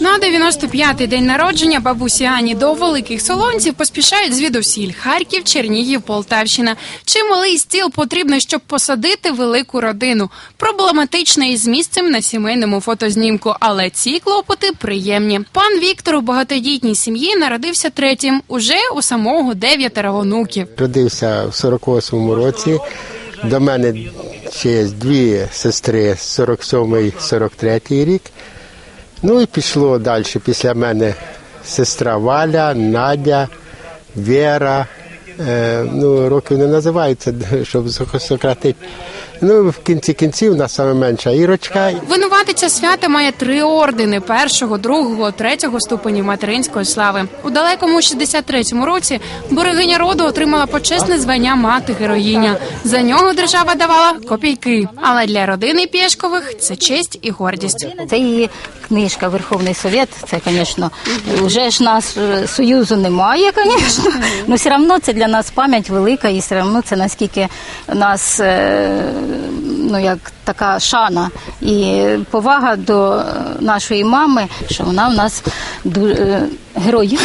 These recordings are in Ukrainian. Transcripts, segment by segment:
На 95-й день народження бабусі Ані до великих солонців поспішають звідусіль Харків, Чернігів, Полтавщина. Чималий стіл потрібно, щоб посадити велику родину. Проблематично із місцем на сімейному фотознімку, але ці клопоти приємні. Пан Віктор у багатодітній сім'ї народився третім, уже у самого дев'ятеро онуків. Родився в 48-му році. До мене ще є дві сестри 47-43 рік. Ну і пішло далі. Після мене сестра Валя, Надя, Вера. Е, ну, років не називається, щоб сократити. Ну, в кінці кінців нас саме менша Ірочка. Винуватиця свята має три ордени першого, другого, третього ступенів материнської слави. У далекому 63-му році берегиня роду отримала почесне звання мати героїня. За нього держава давала копійки. Але для родини Пєшкових це честь і гордість. Це її книжка Верховний Совет. Це, звісно, вже ж нас е, союзу немає, звісно. але все одно це для нас пам'ять велика, і все одно це наскільки нас е, ну як така шана і повага до нашої мами, що вона в нас ду- е, герой.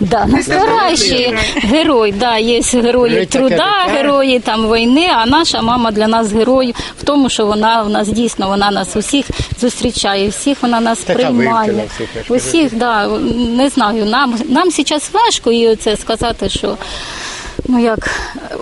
Да, настоящий герой. Да, є герої труда, герої там війни. А наша мама для нас герой в тому, що вона в нас дійсно вона нас усіх зустрічає, всіх вона нас Така приймає. Усіх, да, не знаю. Нам нам зараз важко і це сказати, що. Ну як,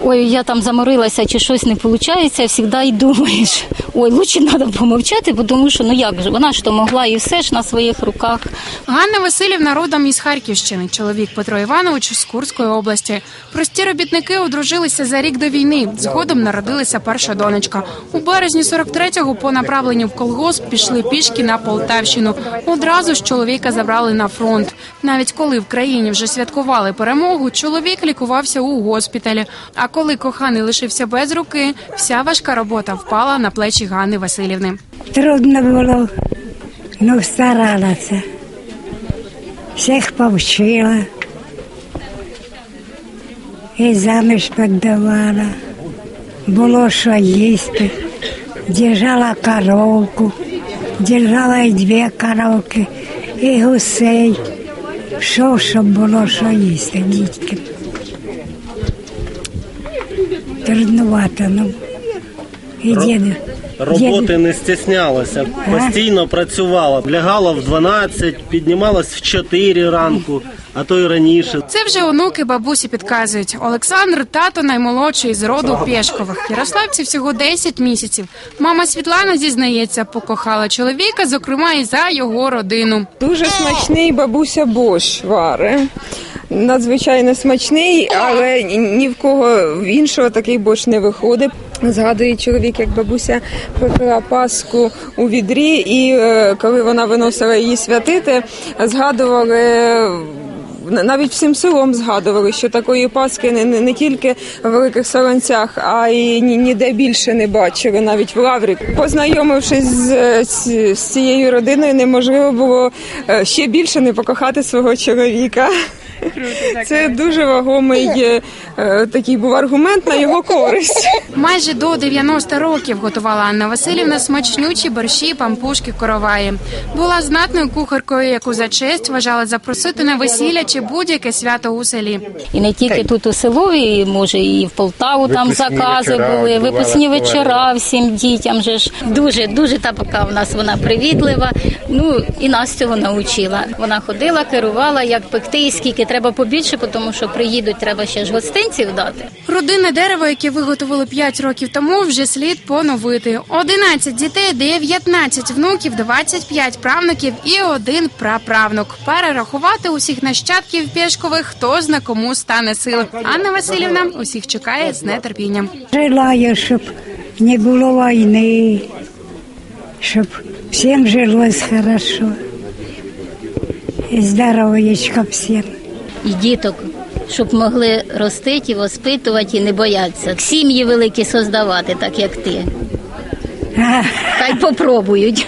ой, я там заморилася чи щось не виходить, завжди й думаєш, ой, лучше треба помовчати, бо тому що ну як же, вона ж то могла і все ж на своїх руках. Ганна Васильівна родом із Харківщини. Чоловік Петро Іванович з Курської області. Прості робітники одружилися за рік до війни. Згодом народилася перша донечка. У березні 43-го по направленню в колгосп пішли пішки на Полтавщину. Одразу ж чоловіка забрали на фронт. Навіть коли в країні вже святкували перемогу, чоловік лікувався у госпіталі. А коли коханий лишився без руки, вся важка робота впала на плечі Ганни Васильівни. Трудно було, ну старалася. Всіх повчила. І заміж піддавала. Було що їсти. Держала коровку, держала і дві коровки, і гусей. Що, щоб було що їсти, дітки. Трудновато, ну. І діду. Роботи не стіснялася, постійно працювала. Лягала в 12, піднімалась в 4 ранку, а то й раніше. Це вже онуки бабусі підказують. Олександр тато наймолодший з роду Пєшкових. Ярославці всього 10 місяців. Мама Світлана зізнається, покохала чоловіка, зокрема і за його родину. Дуже смачний бабуся Бош вари. Надзвичайно смачний, але ні- в кого іншого такий борщ не виходить. Згадує чоловік, як бабуся пекла паску у відрі, і е, коли вона виносила її святити, згадували. Навіть всім селом згадували, що такої паски не, не, не тільки в великих солонцях, а й ні- ніде більше не бачили, навіть в Лаврі. Познайомившись з, е, з, з цією родиною, неможливо було е, ще більше не покохати свого чоловіка. Це дуже вагомий е, е, такий був аргумент на його користь. Майже до 90 років готувала Анна Васильівна смачнючі борщі, пампушки, короваї. Була знатною кухаркою, яку за честь вважали запросити на весілля чи будь-яке свято у селі. І не тільки тут у село, може і в Полтаву там Випускні закази вечора були, випускні бували. вечора всім дітям. Же ж дуже дуже та пока в нас вона привітлива. Ну і нас цього навчила. Вона ходила, керувала, як пекти, і скільки треба побільше, тому що приїдуть, треба ще ж гостинців дати. Родинне дерево, яке виготовили 5 років тому, вже слід поновити. 11 дітей, 19 внуків, 25 правнуків і один праправнук. Перерахувати усіх нащадків Пєшкових, хто зна кому стане сил. Анна Васильівна усіх чекає з нетерпінням. Желаю, щоб не було війни, щоб всім жилось хорошо. І здоров'ячка всім. І діток. Щоб могли ростити, і воспитувати і не боятися. Сім'ї великі создавати, так як ти. Хай попробують.